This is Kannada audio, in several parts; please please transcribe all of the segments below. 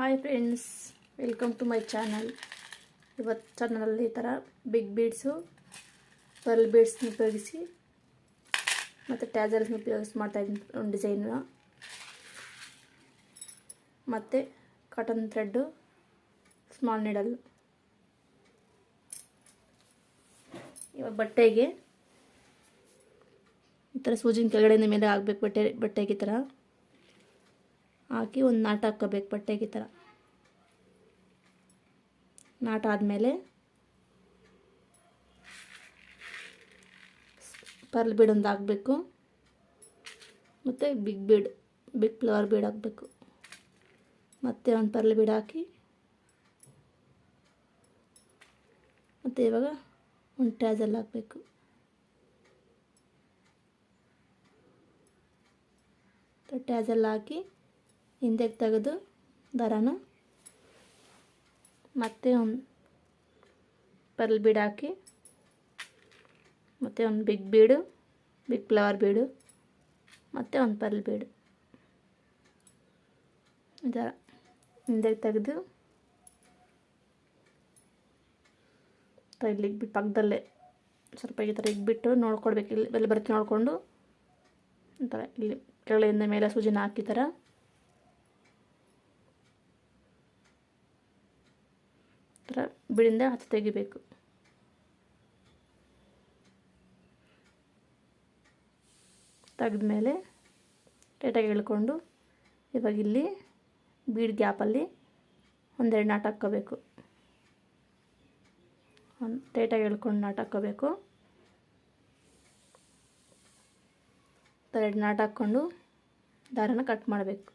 Hi friends welcome to my channel ಇವತ್ತು ಚಾನಲಲ್ಲಿ ಈ ಥರ ಬಿಗ್ ಬೀಡ್ಸು ಪರ್ಲ್ ಬೀಡ್ಸ್ನ ಉಪಯೋಗಿಸಿ ಮತ್ತು ಟ್ಯಾಜರ್ಸ್ನ ಉಪಯೋಗಿಸಿ ಮಾಡ್ತಾಯಿದ್ದೀನಿ ಒಂದು ಡಿಸೈನ್ನ ಮತ್ತು ಕಾಟನ್ ಥ್ರೆಡ್ಡು ಸ್ಮಾಲ್ ನೀಡಲ್ ಇವಾಗ ಬಟ್ಟೆಗೆ ಈ ಥರ ಸೂಜಿನ ಕೆಳಗಡೆಯಿಂದ ಮೇಲೆ ಆಗಬೇಕು ಬಟ್ಟೆ, ಬಟ್ಟೆಗೆ ಈ ಥರ ಹಾಕಿ ಒಂದು ನಾಟ ಹಾಕ್ಕೋಬೇಕು ಬಟ್ಟೆಗೆ ಈ ಥರ. ನಾಟ ಆದಮೇಲೆ ಪರ್ಲ್ ಬೀಡ್ ಒಂದು ಹಾಕಬೇಕು. ಮತ್ತು big bead, big flower bead ಹಾಕಬೇಕು. ಮತ್ತೆ ಒಂದು ಪರ್ಲ್ ಬೀಡ್ ಹಾಕಿ ಮತ್ತು ಇವಾಗ ಒಂದು ಟ್ಯಾಜಲ್ ಹಾಕಬೇಕು. ಟ್ಯಾಜಲ್ ಹಾಕಿ ಹಿಂದೆಗೆ ತೆಗೆದು ದಾರನ ಮತ್ತೆ ಒಂದು ಪರ್ಲ್ ಬೀಡ್ ಹಾಕಿ, ಮತ್ತು ಒಂದು big bead big flower bead ಮತ್ತು ಒಂದು ಪರ್ಲ್ ಬೀಡು ಇದರ ಹಿಂದೆಗೆ ತೆಗೆದು ಇಲ್ಲಿಗೆ ಬಿಟ್ಟು ಪಕ್ಕದಲ್ಲೇ ಸ್ವಲ್ಪ ಈ ಥರ ಇಟ್ಬಿಟ್ಟು ನೋಡ್ಕೊಡ್ಬೇಕು. ಇಲ್ಲಿ ಬೆಲೆ ಬರುತ್ತೆ ನೋಡಿಕೊಂಡು. ಒಂಥರ ಇಲ್ಲಿ ಕೆಳಗಿಂದ ಮೇಲೆ ಸೂಜಿನ ಹಾಕಿ ಥರ ಥರ ಬಿಡಿಂದ ಹತ್ತು ತೆಗಿಬೇಕು. ತೆಗೆದ್ಮೇಲೆ ಟೇಟಾಗಿ ಎಳ್ಕೊಂಡು ಇವಾಗ ಇಲ್ಲಿ ಬೀಡ್ ಗ್ಯಾಪಲ್ಲಿ ಒಂದೆರಡು ನಾಟ್ ಹಾಕ್ಕೋಬೇಕು. ಒಂದು ಟೇಟಾಗಿ ಎಳ್ಕೊಂಡು ನಾಟ್ ಹಾಕ್ಕೋಬೇಕು. ಎರಡು ನಾಟ್ ಹಾಕ್ಕೊಂಡು ದಾರನ ಕಟ್ ಮಾಡಬೇಕು.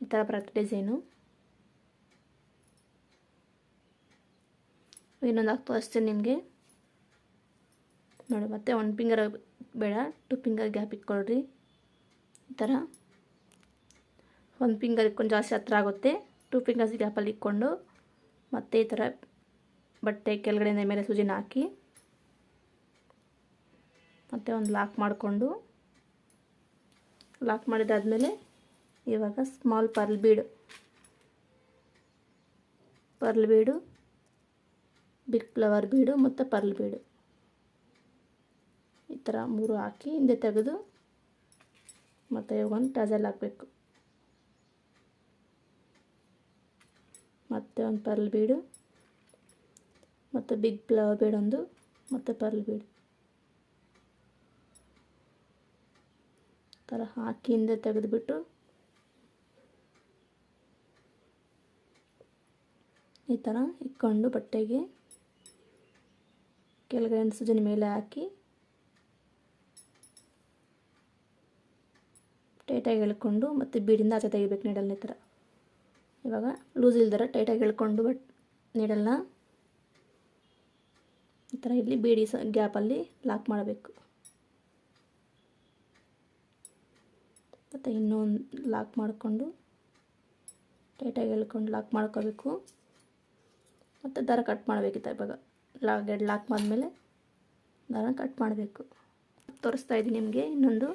ಈ ಥರ ಪ್ರತಿ ಡಿಸೈನು. ಇನ್ನೊಂದು ಹಾಕಿ ತೋರಿಸ್ತೀನಿ ನಿಮಗೆ. ನೋಡಿ, ಮತ್ತೆ ಒಂದು ಫಿಂಗರ್ ಬೇಡ ಟು ಫಿಂಗರ್ ಗ್ಯಾಪ್ ಇಟ್ಕೊಳ್ರಿ. ಈ ಥರ ಒಂದು ಫಿಂಗರ್ ಇಟ್ಕೊಂಡು ಜಾಸ್ತಿ ಹತ್ರ ಆಗುತ್ತೆ. ಟೂ ಫಿಂಗರ್ಸ್ ಗ್ಯಾಪಲ್ಲಿ ಇಟ್ಕೊಂಡು ಮತ್ತೆ ಈ ಥರ ಬಟ್ಟೆ ಕೆಳಗಡೆಯಿಂದ ಮೇಲೆ ಸೂಜಿನ ಹಾಕಿ ಮತ್ತೆ ಒಂದು ಲಾಕ್ ಮಾಡಿಕೊಂಡು ಲಾಕ್ ಮಾಡಿದಾದಮೇಲೆ ಇವಾಗ small pearl bead pearl bead big flower bead ಮತ್ತು ಪರ್ಲ್ ಬೀಡು. ಈ ಥರ ಮೂರು ಹಾಕಿ ಹಿಂದೆ ತೆಗೆದು ಮತ್ತು ಒಂದು ಟಜಲ್ ಹಾಕಬೇಕು. ಮತ್ತು ಒಂದು ಪರ್ಲ್ ಬೀಡು ಮತ್ತು ಬಿಗ್ ಫ್ಲವರ್ ಬೀಡೊಂದು ಮತ್ತು ಪರ್ಲ್ ಬೀಡು. ಥರ ಹಾಕಿ ಹಿಂದೆ ತೆಗೆದುಬಿಟ್ಟು ಈ ಥರ ಇಕ್ಕೊಂಡು ಬಟ್ಟೆಗೆ ಕೆಳಗಡೆ ಸೂಜಿನ ಮೇಲೆ ಹಾಕಿ ಟೈಟಾಗಿ ಎಳ್ಕೊಂಡು ಮತ್ತು ಬೀಡಿಂದ ಆಚೆ ತೆಗಿಬೇಕು ನೀಡಲ್ನ ಈ ಥರ. ಇವಾಗ ಲೂಸ್ ಇಲ್ದರ ಟೈಟಾಗಿ ಎಳ್ಕೊಂಡು ಬಟ್ ನೀಡಲ್ನ ಈ ಥರ ಇಲ್ಲಿ ಬೀಡಿ ಸ ಗ್ಯಾಪಲ್ಲಿ ಲಾಕ್ ಮಾಡಬೇಕು. ಮತ್ತು ಇನ್ನೊಂದು ಲಾಕ್ ಮಾಡಿಕೊಂಡು ಟೈಟಾಗಿ ಎಳ್ಕೊಂಡು ಲಾಕ್ ಮಾಡ್ಕೋಬೇಕು. ಮತ್ತು ದಾರ ಕಟ್ ಮಾಡಬೇಕಿತ್ತ ಇವಾಗ. ಲಾಕ್ ಎರಡು ಲಾಕ್ ಮಾಡಿದ್ಮೇಲೆ ದಾರ ಕಟ್ ಮಾಡಬೇಕು. ತೋರಿಸ್ತಾ ಇದ್ದೀನಿ ನಿಮಗೆ ಇನ್ನೊಂದು.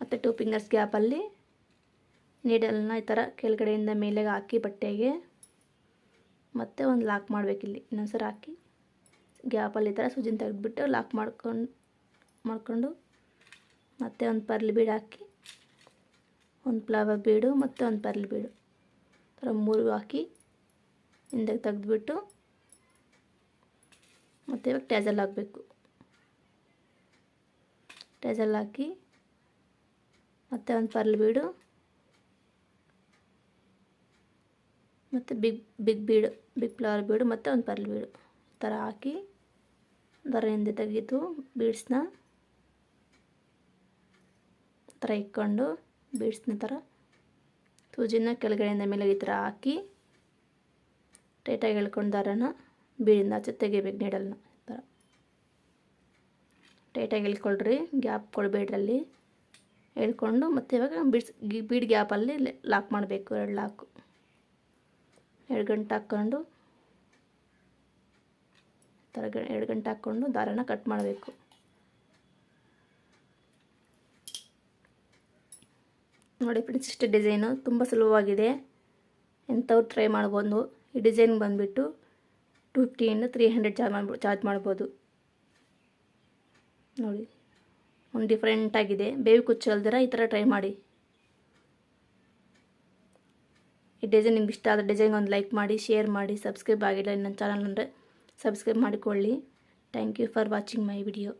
ಮತ್ತು ಟೂ ಫಿಂಗರ್ಸ್ ಗ್ಯಾಪಲ್ಲಿ ನೀಡಲ್ನ ಈ ಥರ ಕೆಳಗಡೆಯಿಂದ ಮೇಲೆಗೆ ಹಾಕಿ ಬಟ್ಟೆಗೆ. ಮತ್ತೆ ಒಂದು ಲಾಕ್ ಮಾಡಬೇಕಿಲ್ಲಿ. ಇನ್ನೊಂದು ಸಲ ಹಾಕಿ ಗ್ಯಾಪಲ್ಲಿ ಈ ಥರ ಸುಜಿನ ತೆಗೆದುಬಿಟ್ಟು ಲಾಕ್ ಮಾಡ್ಕೊಂಡು, ಮಾಡಿಕೊಂಡು ಮತ್ತೆ ಒಂದು ಪರ್ಲಿ ಬೀಡು ಹಾಕಿ, ಒಂದು ಫ್ಲವರ್ ಬೀಡು ಮತ್ತು ಒಂದು ಪರ್ಲಿ ಬೀಡು ಥರ ಮೂರು ಹಾಕಿ ಹಿಂದೆ ತೆಗೆದುಬಿಟ್ಟು ಮತ್ತು ಇವಾಗ ಟ್ಯಾಜಲ್ ಹಾಕಬೇಕು. ಟ್ಯಾಜಲ್ ಹಾಕಿ ಮತ್ತು ಒಂದು ಪರ್ಲ್ ಬೀಡು. ಮತ್ತು big big bead, big flower bead ಮತ್ತು ಒಂದು ಪರ್ಲ್ ಬೀಡು. ಈ ಥರ ಹಾಕಿ ಹಿಂದೆ ತೆಗೆದು ಬೀಡ್ಸ್ನ ಥರ ಇಕ್ಕೊಂಡು ಬೀಡ್ಸ್ನ ಥರ ಸೂಜಿನ ಕೆಳಗಡೆಯಿಂದ ಮೇಲೆ ಈ ಥರ ಹಾಕಿ ಟೈಟಾಗಿ ಎಳ್ಕೊಂಡು ದಾರನ ಬೀಡಿಂದ ಆಚೆ ತೆಗಿಬೇಕು ನೀಡಲ್ನ ಥರ. ಟೈಟಾಗಿ ಎಳ್ಕೊಳ್ರಿ, ಗ್ಯಾಪ್ ಕೊಡಬೇಡ್ರಲ್ಲಿ. ಎಳ್ಕೊಂಡು ಮತ್ತು ಇವಾಗ ಬಿಡ್ಸ್ ಬೀಡ್ ಗ್ಯಾಪಲ್ಲಿ ಲಾಕ್ ಮಾಡಬೇಕು ಎರಡು ಲಾಕು. ಎರಡು ಗಂಟೆ ಹಾಕ್ಕೊಂಡು ಥರ ಎರಡು ಗಂಟೆ ಹಾಕ್ಕೊಂಡು ದಾರನ ಕಟ್ ಮಾಡಬೇಕು. ನೋಡಿ ಫ್ರೆಂಡ್ಸ್, ಇಷ್ಟು ಡಿಸೈನು. ತುಂಬ ಸುಲಭವಾಗಿದೆ. ಎಂಥವ್ರು ಟ್ರೈ ಮಾಡ್ಬೋದು. ಈ ಡಿಸೈನ್ ಬಂದುಬಿಟ್ಟು ಟು ಫಿಫ್ಟಿಯಿಂದ ತ್ರೀ ಹಂಡ್ರೆಡ್ ಚಾರ್ಜ್ ಮಾಡ್ಬೋದು ಚಾರ್ಜ್ ಮಾಡ್ಬೋದು. ನೋಡಿ, ಒಂದು ಡಿಫ್ರೆಂಟಾಗಿದೆ ಬೇವು ಕುಚ್ಚಲ್ದಿರ ಈ ಥರ ಟ್ರೈ ಮಾಡಿ. ಈ ಡಿಸೈನ್ ನಿಮ್ಗೆ ಇಷ್ಟ ಆದ ಡಿಸೈನ್ ಒಂದು ಲೈಕ್ ಮಾಡಿ, ಶೇರ್ ಮಾಡಿ, ಸಬ್ಸ್ಕ್ರೈಬ್ ಆಗಿಲ್ಲ ನನ್ನ ಚಾನಲ್ ಅಂದರೆ ಸಬ್ಸ್ಕ್ರೈಬ್ ಮಾಡಿಕೊಳ್ಳಿ. Thank you for watching my video.